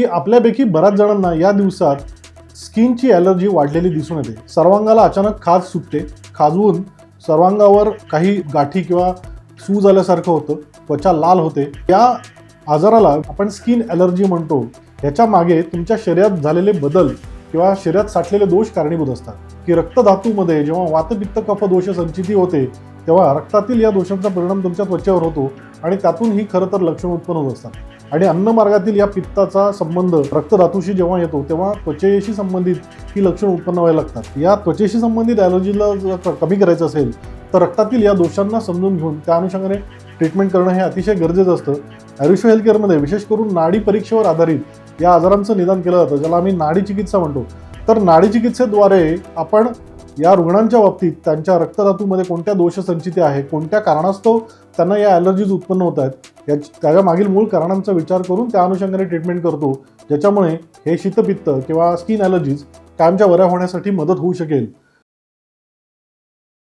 की आपल्यापैकी बऱ्याच जणांना या दिवसात स्किनची ॲलर्जी वाढलेली दिसून येते. सर्वांगाला अचानक खाज सुटते. खाजवून सर्वांगावर काही गाठी किंवा सूज आल्यासारखं होतं. त्वचा लाल होते. या आजाराला आपण स्किन ॲलर्जी म्हणतो. ह्याच्या मागे तुमच्या शरीरात झालेले बदल किंवा शरीरात साठलेले दोष कारणीभूत असतात. की रक्तधातूमध्ये जेव्हा वातपित्त कफ दोष संचिती होते तेव्हा रक्तातील या दोषांचा परिणाम तुमच्या त्वचेवर होतो आणि त्यातून ही खरं तर लक्षणं उत्पन्न होत असतात. आणि अन्नमार्गातील या पित्ताचा संबंध रक्तधातूशी जेव्हा येतो तेव्हा त्वचेशी संबंधित ही लक्षणं उत्पन्न व्हायला लागतात. या त्वचेशी संबंधित ॲलर्जीला जर क- कमी करायचं असेल तर रक्तातील या दोषांना समजून घेऊन त्या अनुषंगाने ट्रीटमेंट करणं हे अतिशय गरजेचं असतं. आयुष्य हेल्थ केअरमध्ये विशेष करून नाडी परीक्षेवर आधारित या आजारांचं निदान केलं जातं ज्याला आम्ही नाडी चिकित्सा म्हणतो. तर नाडी चिकित्सेद्वारे आपण या रुग्णांच्या बाबतीत त्यांच्या रक्तधातूमध्ये कोणत्या दोष संचिती आहे कोणत्या कारणास्तव त्यांना या ॲलर्जीज उत्पन्न होत आहेत या त्याच्या मागील मूळ कारणांचा विचार करून त्या अनुषंगाने ट्रीटमेंट करतो ज्याच्यामुळे हे शीतपित्त किंवा स्किन ॲलर्जीज कायमच्या बऱ्या होण्यासाठी मदत होऊ शकेल.